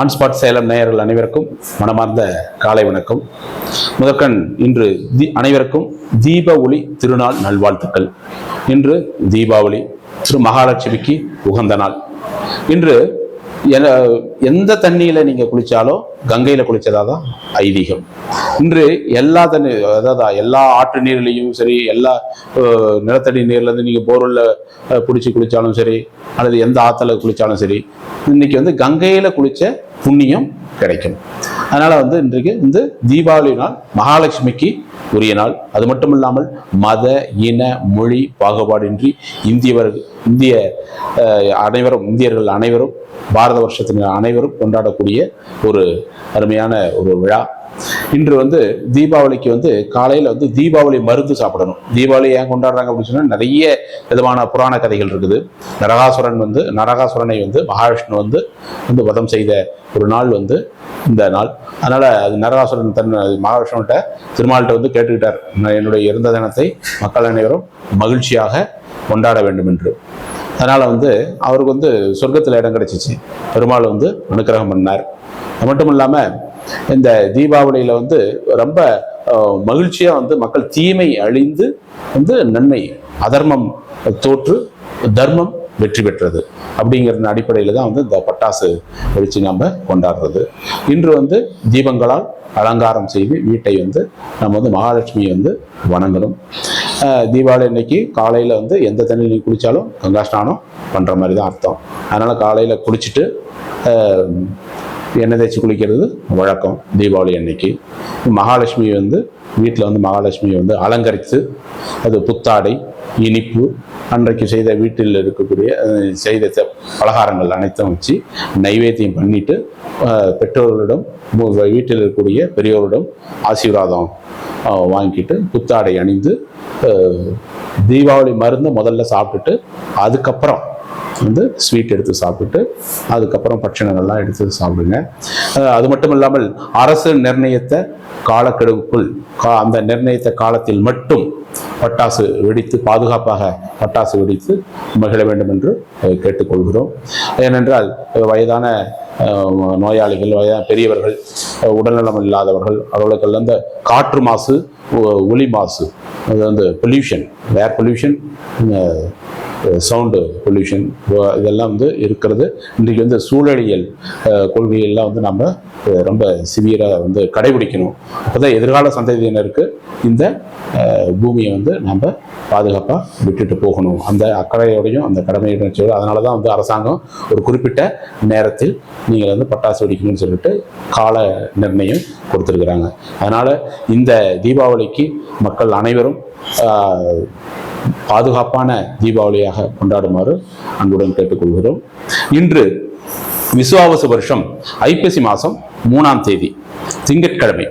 ஆன்ஸ்பாட் சேலம் நேயர்கள் அனைவருக்கும் மனமார்ந்த காலை வணக்கம். முதற்கண் இன்று தி அனைவருக்கும் தீப ஒளி திருநாள் நல்வாழ்த்துக்கள். இன்று தீபாவளி திரு மகாலட்சுமிக்கு உகந்த நாள். இன்று எந்த தண்ணியில் நீங்கள் குளித்தாலோ கங்கையில் குளித்ததா தான் ஐதீகம். இன்று எல்லா தண்ணி அதாவது எல்லா ஆற்று நீர்லேயும் சரி எல்லா நிலத்தடி நீர்லேருந்து நீங்கள் போரில் பிடிச்சி குளித்தாலும் சரி அல்லது எந்த ஆத்துல குளித்தாலும் சரி இன்னைக்கு வந்து கங்கையில் குளித்த புண்ணியம் கிடைக்கும். அதனால் வந்து இன்றைக்கு இந்த தீபாவளி நாள் மகாலட்சுமிக்கு உரிய நாள். அது மட்டும் இல்லாமல் மத இன மொழி பாகுபாடின்றி இந்தியவர் இந்திய அனைவரும் இந்தியர்கள் அனைவரும் பாரத வருஷத்தினர் அனைவரும் கொண்டாடக்கூடிய ஒரு அருமையான ஒரு விழா. இன்று வந்து தீபாவளிக்கு வந்து காலையில் வந்து தீபாவளி மருந்து சாப்பிடணும். தீபாவளி ஏன் கொண்டாடுறாங்க அப்படின்னு சொன்னால் நிறைய விதமான புராண கதைகள் இருக்குது. நரகாசுரன் வந்து நரகாசுரனை வந்து மகாவிஷ்ணு வந்து வந்து வதம் செய்த ஒரு நாள் வந்து இந்த நாள். அதனால் அது நரகாசுரன் தன் மகாவிஷ்ணுகிட்ட திருமால்கிட்ட வந்து கேட்டுக்கிட்டார். என்னுடைய இறந்த தினத்தை மக்கள் அனைவரும் மகிழ்ச்சியாக கொண்டாட வேண்டும் என்று. அதனால் வந்து அவருக்கு வந்து சொர்க்கத்தில் இடம் கிடைச்சிச்சு. பெருமாள் வந்து அனுக்கிரகம் பண்ணார். அது மட்டும் இல்லாமல் இந்த தீபாவளியில வந்து ரொம்ப அஹ், மகிழ்ச்சியா வந்து மக்கள் தீமை அழிந்து வந்து நன்மை அதர்மம் தோற்று தர்மம் வெற்றி பெற்றது. அப்படிங்கிற அடிப்படையில் தான் வந்து இந்த பட்டாசு வெடிச்சு நம்ம கொண்டாடுறது. இன்று வந்து தீபங்களால் அலங்காரம் செய்து வீட்டை வந்து நம்ம வந்து மகாலட்சுமியை வந்து வணங்கணும். அஹ் தீபாவளி அன்னைக்கு காலையில் வந்து எந்த தண்ணியில் நீ குளித்தாலும் கங்கா ஸ்நானம் பண்ணுற மாதிரி தான் அர்த்தம். அதனால் காலையில் குளிச்சுட்டு அஹ், எண்ணெய் தேய்ச்சி குளிக்கிறது. வழக்கம். தீபாவளி அன்னைக்கு. மகாலட்சுமி வந்து வீட்டில் வந்து மகாலட்சுமியை வந்து அலங்கரித்து அது புத்தாடை இனிப்பு அன்றைக்கு செய்த வீட்டில் இருக்கக்கூடிய செய்த பலகாரங்கள் அனைத்தும் வச்சு நைவேத்தியம் பண்ணிட்டு பெற்றோர்களிடம் வீட்டில் இருக்கக்கூடிய பெரியோரிடம் ஆசீர்வாதம் வாங்கிட்டு புத்தாடை அணிந்து தீபாவளி மருந்து முதல்ல சாப்பிட்டுட்டு அதுக்கப்புறம் வந்து ஸ்வீட் எடுத்து சாப்பிட்டு அதுக்கப்புறம் பட்சணங்கள்லாம் எடுத்து சாப்பிடுங்க. அது மட்டும் இல்லாமல் அரசு நிர்ணயித்த காலக்கெடுவுக்குள் கா அந்த நிர்ணயித்த காலத்தில் மட்டும் பட்டாசு வெடித்து பாதுகாப்பாக பட்டாசு வெடித்து மகிழ வேண்டும் என்று கேட்டுக்கொள்கிறோம். ஏனென்றால் வயதான நோயாளிகள் பெரியவர்கள் உடல்நலம் இல்லாதவர்கள் அவர்களுக்கெல்லாம் இந்த காற்று மாசு ஒளி மாசு அது வந்து pollution air pollution sound pollution இதெல்லாம் வந்து இருக்கிறது. இன்றைக்கு வந்து சூழலியல் கொள்கையெல்லாம் வந்து நம்ம ரொம்ப சிவியராக வந்து கடைபிடிக்கணும். அப்போதான் எதிர்கால சந்ததியினருக்கு இந்த பூமியை வந்து நம்ம பாதுகாப்பாக விட்டுட்டு போகணும். அந்த அக்கறையோடையும் அந்த கடமையுடன் அதனால தான் வந்து அரசாங்கம் ஒரு குறிப்பிட்ட நேரத்தில் நீங்கள் வந்து பட்டாசு வெடிக்கணும்னு சொல்லிட்டு கால நிர்ணயம் கொடுத்துருக்குறாங்க. அதனால் இந்த தீபாவளிக்கு மக்கள் அனைவரும் பாதுகாப்பான தீபாவளியாக கொண்டாடுமாறு அன்புடன் கேட்டுக்கொள்கிறோம். இன்று விசுவாவச வருஷம் ஐப்பசி மாதம் மூணாம் தேதி திங்கட்கிழமை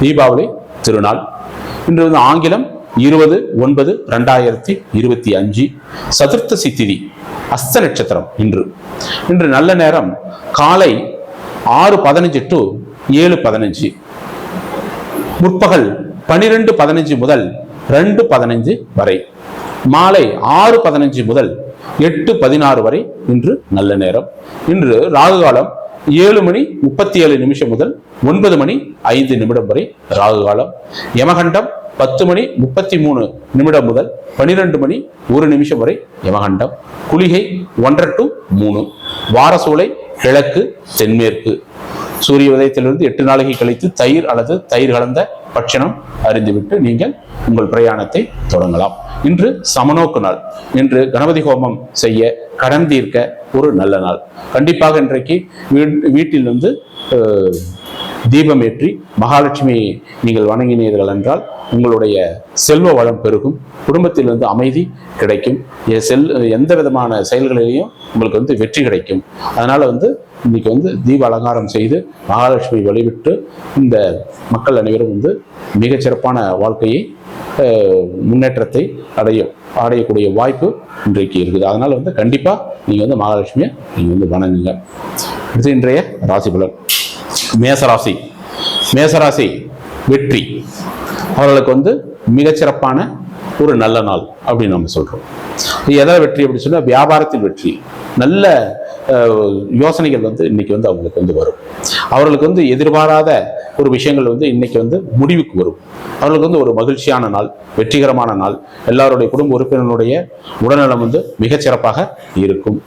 தீபாவளி திருநாள். இன்று வந்து ஆங்கிலம் இருபது ஒன்பது ரெண்டாயிரத்தி இருபத்தி அஞ்சு சதுர்த்தசி திதி அஸ்த நட்சத்திரம் இன்று. இன்று நல்ல நேரம் காலை ஆறு பதினஞ்சு டு ஏழு பதினஞ்சு. முற்பகல் பனிரெண்டு பதினஞ்சு முதல் ரெண்டு பதினஞ்சு வரை. மாலை ஆறு பதினஞ்சு முதல் எட்டு பதினாறு வரை இன்று நல்ல நேரம். இன்று ராகு காலம் ஏழு மணி முப்பத்தி ஏழு நிமிஷம் முதல் ஒன்பது மணி ஐந்து நிமிடம் வரை ராகு காலம். யமகண்டம் பத்து மணி முப்பத்தி மூணு நிமிடம் முதல் பனிரெண்டு மணி ஒரு நிமிஷம் வரை யமகண்டம். குளிகை ஒன்றரை டு மூணு. வாரசூலை கிழக்கு தென்மேற்கு. சூரிய உதயத்திலிருந்து எட்டு நாளைக்கு கழித்து தயிர் அல்லது தயிர் கலந்த பட்சணம் அறிந்துவிட்டு நீங்கள் உங்கள் பிரயாணத்தை தொடங்கலாம். இன்று சமநோக்கு நாள். இன்று கணபதி ஹோமம் செய்ய கடன் தீர்க்க ஒரு நல்ல நாள். கண்டிப்பாக இன்றைக்கு வீ- தீபமேற்றி தீபம் ஏற்றி மகாலட்சுமியை நீங்கள் வணங்கினீர்கள் என்றால் உங்களுடைய செல்வ வளம் பெருகும் குடும்பத்தில் வந்து அமைதி கிடைக்கும். செல் எந்த விதமான செயல்களிலையும் உங்களுக்கு வந்து வெற்றி கிடைக்கும். அதனால் வந்து இன்னைக்கு வந்து தீப அலங்காரம் செய்து மகாலட்சுமி வழிவிட்டு இந்த மக்கள் அனைவரும் வந்து மிகச்சிறப்பான வாழ்க்கையை முன்னேற்றத்தை அடையும் அடையக்கூடிய வாய்ப்பு இன்றைக்கு இருக்குது. அதனால் வந்து கண்டிப்பாக நீங்கள் வந்து மகாலட்சுமியை நீங்கள் வந்து வணங்குங்க. இது இன்றைய ராசி பலன் மேசராசி. மேசராசி வெற்றி. அவர்களுக்கு வந்து மிகச்சிறப்பான ஒரு நல்ல நாள் அப்படின்னு நம்ம சொல்கிறோம் எதாவது வெற்றி அப்படின்னு சொன்னால் வியாபாரத்தில் வெற்றி. நல்ல யோசனைகள் வந்து இன்னைக்கு வந்து அவங்களுக்கு வந்து வரும். அவர்களுக்கு வந்து எதிர்பாராத ஒரு விஷயங்கள் வந்து இன்னைக்கு வந்து முடிவுக்கு வரும். அவர்களுக்கு வந்து ஒரு மகிழ்ச்சியான நாள் வெற்றிகரமான நாள். எல்லாருடைய குடும்ப உறுப்பினர்களுடைய உடல்நலம் வந்து மிகச்சிறப்பாக இருக்கும்.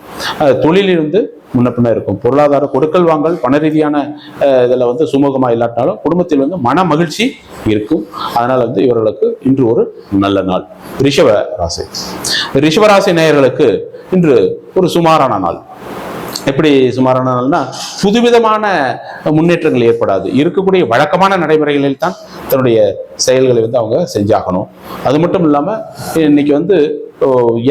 தொழிலில் வந்து முன்னப்பின இருக்கும். பொருளாதார கொடுக்கல் வாங்கல் பண ரீதியான இதில் வந்து சுமூகமாக இல்லாட்டாலும் குடும்பத்தில் வந்து மன மகிழ்ச்சி இருக்கும். அதனால் வந்து இவர்களுக்கு இன்று ஒரு நல்ல நாள். ரிஷப ராசி ரிஷபராசி நேயர்களுக்கு இன்று ஒரு சுமாரான நாள். எப்படி சுமாரான நாள்னா புதுவிதமான முன்னேற்றங்கள் ஏற்படாது. இருக்கக்கூடிய வழக்கமான நடைமுறைகளில் தான் தன்னுடைய செயல்களை வந்து அவங்க செஞ்சாகணும். அது மட்டும் இல்லாமல் இன்னைக்கு வந்து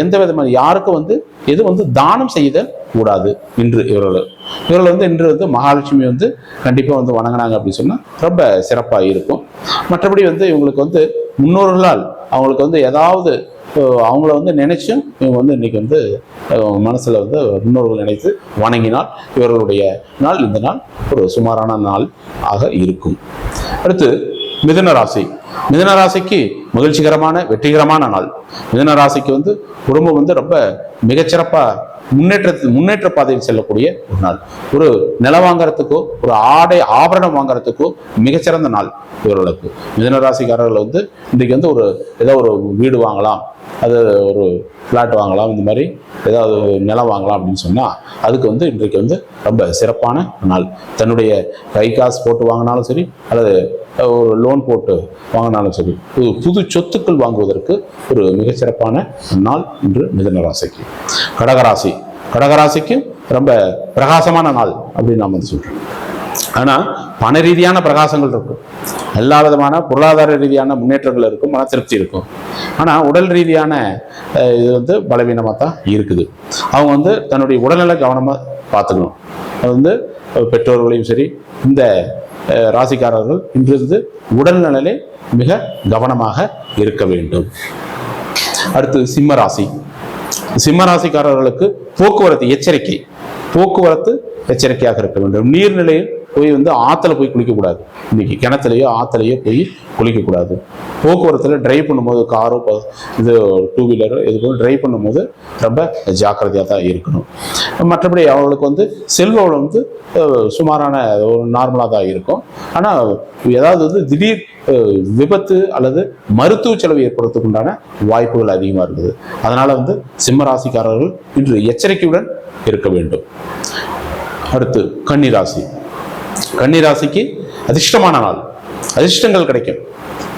எந்த விதமான யாருக்கும் வந்து எது வந்து தானம் செய்தல் கூடாது இன்று இவர்கள். இவர்கள் வந்து இன்று வந்து மகாலட்சுமி வந்து கண்டிப்பாக வந்து வணங்கினாங்க அப்படின்னு சொன்னால் ரொம்ப சிறப்பாக இருக்கும். மற்றபடி வந்து இவங்களுக்கு வந்து முன்னோர்களால் அவங்களுக்கு வந்து ஏதாவது அவங்கள வந்து நினைச்சும் இவங்க வந்து இன்னைக்கு வந்து மனசில் வந்து முன்னோர்கள் நினைத்து வணங்கினால் இவர்களுடைய நாள் இந்த நாள் ஒரு சுமாரான நாள் ஆக இருக்கும். அடுத்து மிதன ராசி. மிதன ராசிக்கு மகிழ்ச்சிகரமான வெற்றிகரமான நாள். மிதன ராசிக்கு வந்து குடும்பம் வந்து ரொம்ப மிகச்சிறப்பாக முன்னேற்றத்து முன்னேற்ற பாதையில் செல்லக்கூடிய ஒரு நாள். ஒரு நிலம் வாங்குறதுக்கோ ஒரு ஆடை ஆபரணம் வாங்குறதுக்கோ மிகச்சிறந்த நாள் இவர்களுக்கு. மிதுன ராசிக்காரர்கள் வந்து இன்றைக்கு வந்து ஒரு ஏதோ ஒரு வீடு வாங்கலாம் அது ஒரு ஃப்ளாட் வாங்கலாம் இந்த மாதிரி ஏதாவது நிலம் வாங்கலாம் அப்படின்னு சொன்னால் அதுக்கு வந்து இன்றைக்கு வந்து ரொம்ப சிறப்பான நாள். தன்னுடைய கை காசு போட்டு வாங்கினாலும் சரி அல்லது ஒரு லோன் போட்டு வாங்கினாலும் சரி புது புது சொத்துக்கள் வாங்குவதற்கு ஒரு மிகச்சிறப்பான நாள் இன்று மிதுன ராசிக்கு. கடகராசி கடகராசிக்கு ரொம்ப பிரகாசமான நாள் அப்படின்னு நாம் வந்து சொல்கிறோம் ஆனால் பண ரீதியான பிரகாசங்கள் இருக்கும். எல்லா விதமான பொருளாதார ரீதியான முன்னேற்றங்கள் இருக்கும் மன திருப்தி இருக்கும். ஆனால் உடல் ரீதியான இது வந்து பலவீனமாக தான் இருக்குது. அவங்க வந்து தன்னுடைய உடல்நல கவனமாக பார்த்துக்கணும். அது வந்து பெற்றோர்களையும் சரி இந்த ராசிக்காரர்கள் இன்றிருந்து உடல்நலே மிக கவனமாக இருக்க வேண்டும். அடுத்து சிம்ம ராசி. சிம்ம ராசிக்காரர்களுக்கு போக்குவரத்து எச்சரிக்கை. போக்குவரத்து எச்சரிக்கையாக இருக்க வேண்டும். நீர்நிலையில் போய் வந்து ஆற்றுல போய் குளிக்கக்கூடாது. இன்றைக்கி கிணத்துலையோ ஆற்றுலையோ போய் குளிக்கக்கூடாது. போக்குவரத்தில் ட்ரைவ் பண்ணும்போது காரோ இது டூ வீலரோ இது போல் ட்ரைவ் பண்ணும்போது ரொம்ப ஜாக்கிரதையாக தான் இருக்கணும். மற்றபடி அவங்களுக்கு வந்து செல்வ வந்து சுமாரான ஒரு நார்மலாக தான் இருக்கும். ஆனால் ஏதாவது வந்து திடீர் விபத்து அல்லது மருத்துவ செலவு ஏற்படுறதுக்கு உண்டான வாய்ப்புகள் அதிகமாக இருக்குது. அதனால் வந்து சிம்ம ராசிக்காரர்கள் இன்று எச்சரிக்கையுடன் இருக்க வேண்டும். அடுத்து கன்னிராசி. கன்னிராசிக்கு அதிர்ஷ்டமான நாள். அதிர்ஷ்டங்கள் கிடைக்கும்.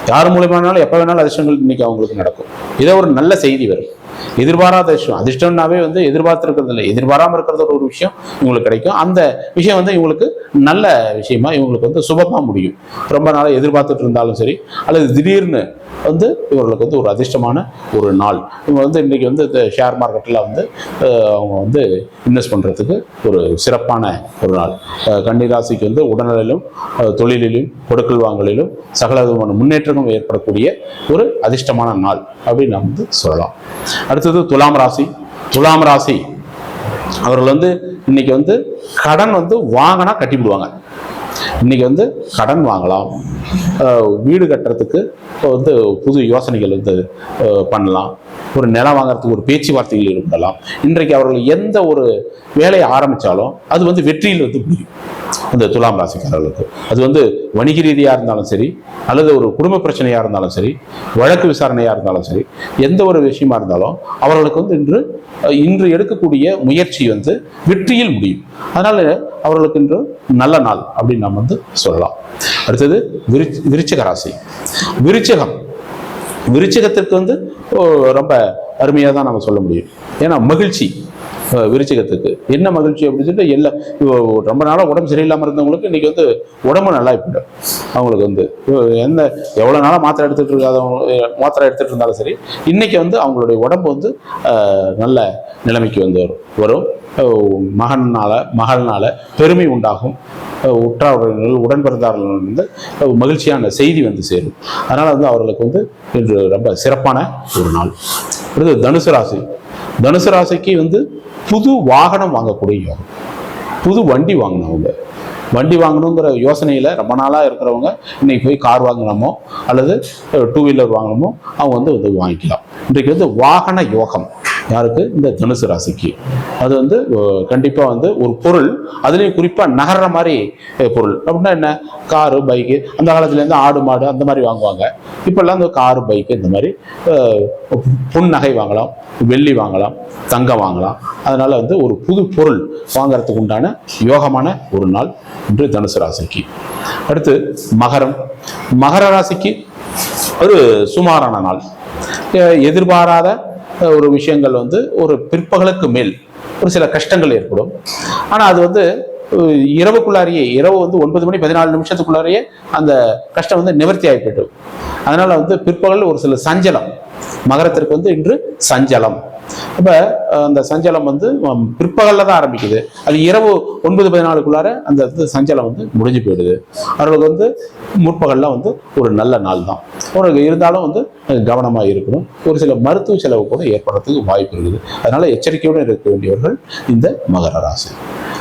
யார் மூலியமானாலும் எப்போ வேணாலும் அதிர்ஷ்டங்கள் இன்னைக்கு அவங்களுக்கு நடக்கும். இதே ஒரு நல்ல செய்தி வரும். எதிர்பாராத விஷயம். அதிர்ஷ்டம்னாவே வந்து எதிர்பார்த்துருக்கிறது இல்லை. எதிர்பாராமல் இருக்கிறது ஒரு விஷயம் இவங்களுக்கு கிடைக்கும். அந்த விஷயம் வந்து இவங்களுக்கு நல்ல விஷயமா இவங்களுக்கு வந்து சுபமாக முடியும். ரொம்ப நாளாக எதிர்பார்த்துட்டு இருந்தாலும் சரி அல்லது திடீர்னு வந்து இவர்களுக்கு வந்து ஒரு அதிர்ஷ்டமான ஒரு நாள். இவங்க வந்து இன்னைக்கு வந்து இந்த ஷேர் மார்க்கெட்டில் வந்து அவங்க வந்து இன்வெஸ்ட் பண்ணுறதுக்கு ஒரு சிறப்பான ஒரு நாள். அஹ், கன்னிராசிக்கு வந்து உடல்நலிலும் தொழிலிலும் கொடுக்கல் வாங்கலிலும் சகல விதமான முன்னேற்றமும் ஏற்படக்கூடிய ஒரு அதிர்ஷ்டமான நாள் அப்படின்னு நாம் வந்து சொல்லலாம். அடுத்தது துலாம் ராசி. துலாம் ராசி. அவர்கள் வந்து இன்னைக்கு வந்து கடன் வந்து வாங்கினா கட்டிவிடுவாங்க. இன்னைக்கு வந்து கடன் வாங்கலாம். வீடு கட்டுறதுக்கு வந்து புது யோசனைகள் வந்து பண்ணலாம். ஒரு நிலம் வாங்குறதுக்கு ஒரு பேச்சுவார்த்தைகள் இருக்கலாம். இன்றைக்கு அவர்கள் எந்த ஒரு வேலையை ஆரம்பித்தாலும் அது வந்து வெற்றியில் வந்து முடியும். அந்த துலாம் ராசிக்காரர்களுக்கு. அது வந்து வணிக ரீதியாக இருந்தாலும் சரி அல்லது ஒரு குடும்ப பிரச்சனையாக இருந்தாலும் சரி வழக்கு விசாரணையாக இருந்தாலும் சரி எந்த ஒரு விஷயமா இருந்தாலும் அவர்களுக்கு வந்து இன்று இன்று எடுக்கக்கூடிய முயற்சி வந்து வெற்றியில் முடியும். அதனால அவர்களுக்கு இன்று நல்ல நாள் அப்படின்னு நம்ம வந்து சொல்லலாம். அடுத்தது விருச் விருச்சக ராசி. விருச்சகம். விருச்சகத்திற்கு வந்து ரொம்ப அருமையாக தான் நம்ம சொல்ல முடியும். ஏன்னா மகிழ்ச்சி. விருச்சிகத்துக்கு. என்ன மகிழ்ச்சி அப்படின்னு சொல்லிட்டு எல்லாம் ரொம்ப நாளாக உடம்பு சரியில்லாமல் இருந்தவங்களுக்கு இன்னைக்கு வந்து உடம்பு நல்லா போயிடும் அவங்களுக்கு வந்து எந்த எவ்வளோ நாளாக மாத்திரை எடுத்துகிட்டு இருக்காதவங்க மாத்திரை எடுத்துகிட்டு இருந்தாலும் சரி இன்னைக்கு வந்து அவங்களுடைய உடம்பு வந்து நல்ல நிலைமைக்கு வந்து வரும். வரும். மகனால் மகள்னால் பெருமை உண்டாகும். அஹ், உற்றார்கள் உடன் பிறந்தார்கள் வந்து மகிழ்ச்சியான செய்தி வந்து சேரும். அதனால் வந்து அவர்களுக்கு வந்து இன்று ரொம்ப சிறப்பான ஒரு நாள். அடுத்து தனுசு ராசி. தனுசு ராசிக்கு வந்து புது வாகனம் வாங்கக்கூடிய யோகம். புது வண்டி வாங்கினவங்க. வண்டி வாங்கணுங்கிற யோசனையில் ரொம்ப நாளாக இருக்கிறவங்க இன்னைக்கு போய் கார் வாங்கணுமோ அல்லது டூ வீலர் வாங்கணுமோ அவங்க வந்து வந்து வாங்கிக்கலாம். இன்றைக்கு வந்து வாகன யோகம். யாருக்கு? இந்த தனுசு ராசிக்கு. அது வந்து கண்டிப்பாக வந்து ஒரு பொருள் அதுலேயும் குறிப்பாக நகர்ற மாதிரி பொருள். அப்படின்னா என்ன? காரு பைக்கு அந்த காலத்துலேருந்து ஆடு மாடு அந்த மாதிரி வாங்குவாங்க. இப்போல்லாம் இந்த காரு பைக்கு இந்த மாதிரி புன் நகை வாங்கலாம் வெள்ளி வாங்கலாம் தங்கம் வாங்கலாம். அதனால வந்து ஒரு புது பொருள் வாங்குறதுக்கு உண்டான யோகமான ஒரு நாள் இன்று தனுசு ராசிக்கு. அடுத்து மகரம். மகர ராசிக்கு ஒரு சுமாரான நாள். எதிர்பாராத ஒரு விஷயங்கள் வந்து ஒரு பிற்பகலுக்கு மேல் ஒரு சில கஷ்டங்கள் ஏற்படும். ஆனால் அது வந்து இரவுக்குள்ளாரியே இரவு வந்து ஒன்பது மணி பதினாலு நிமிஷத்துக்குள்ளாரியே அந்த கஷ்டம் வந்து நிவர்த்தி ஆகிப்போயிடும் அதனால வந்து பிற்பகல் ஒரு சில சஞ்சலம். மகரத்திற்கு வந்து இன்று சஞ்சலம். அப்போ அந்த சஞ்சலம் வந்து பிற்பகலில் தான் ஆரம்பிக்குது. அது இரவு ஒன்பது பதினாலுக்குள்ளார அந்த இது சஞ்சலம் வந்து முடிஞ்சு போயிடுது. அவர்களுக்கு வந்து முற்பகல்ல வந்து ஒரு நல்ல நாள் தான். அவர்களுக்கு இருந்தாலும் வந்து கவனமாக இருக்கணும். ஒரு சில மருத்துவ செலவு கூட ஏற்படுறதுக்கு வாய்ப்பு இருக்குது. அதனால எச்சரிக்கையுடன் இருக்க வேண்டியவர்கள் இந்த மகர ராசி.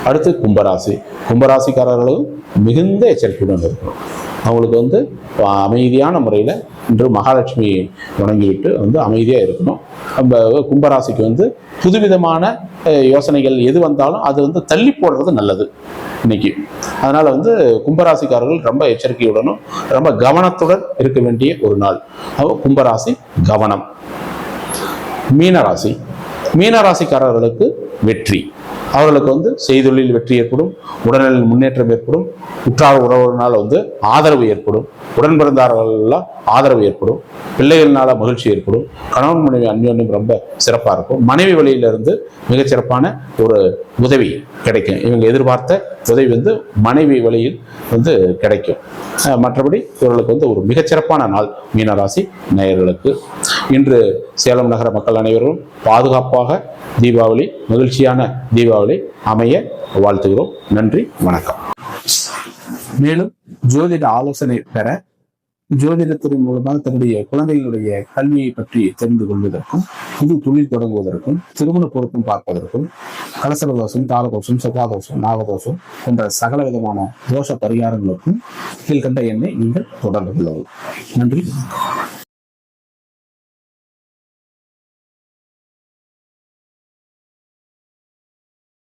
அடுத்து கும்பராசி. கும்பராசிக்காரர்களும் மிகுந்த எச்சரிக்கையுடன் இருக்கணும். அவங்களுக்கு வந்து அமைதியான முறையில் இன்று மகாலட்சுமி வணங்கிவிட்டு வந்து அமைதியாக இருக்கணும். நம்ம கும்பராசிக்கு வந்து புதுவிதமான யோசனைகள் எது வந்தாலும் அது வந்து தள்ளி போடுறது நல்லது இன்னைக்கு. அதனால வந்து கும்பராசிக்காரர்கள் ரொம்ப எச்சரிக்கையுடனும் ரொம்ப கவனத்துடன் இருக்க வேண்டிய ஒரு நாள். கும்பராசி கவனம். மீனராசி. மீனராசிக்காரர்களுக்கு வெற்றி. அவர்களுக்கு வந்து செய்தொழில் வெற்றி ஏற்படும் உடல்நலில் முன்னேற்றம் ஏற்படும் உற்றார் உறவுகளால் வந்து ஆதரவு ஏற்படும் உடன் பிறந்தார்களெல்லாம் ஆதரவு ஏற்படும் பிள்ளைகள்னால மகிழ்ச்சி ஏற்படும் கணவன் மனைவி அந்யோன்யம் ரொம்ப சிறப்பாக இருக்கும். மனைவி வழியிலிருந்து மிகச்சிறப்பான ஒரு உதவி கிடைக்கும். இவங்க எதிர்பார்த்த உதவி வந்து மனைவி வழியில் வந்து கிடைக்கும். மற்றபடி இவர்களுக்கு வந்து ஒரு மிகச்சிறப்பான நாள் மீனராசி நேயர்களுக்கு. இன்று சேலம் நகர மக்கள் அனைவரும் பாதுகாப்பாக தீபாவளி மகிழ்ச்சியான தீபாவளி அமைய வாழ்த்துகிறோம். நன்றி வணக்கம். மேலும் ஜோதிட ஆலோசனை பெற ஜோதிடத்தின் மூலமாக தன்னுடைய குழந்தைகளுடைய கல்வியை பற்றி தெரிந்து கொள்வதற்கும் புது தொழில் தொடங்குவதற்கும் திருமண பொருத்தம் பார்ப்பதற்கும் கலசர தோஷம் தாளதோஷம் செவ்வாதோஷம் நாகதோஷம் போன்ற சகல விதமான தோஷ பரிகாரங்களுக்கும் கீழ்கண்ட எண்ணை நீங்கள் தொடர்பு கொள்ளவும் நன்றி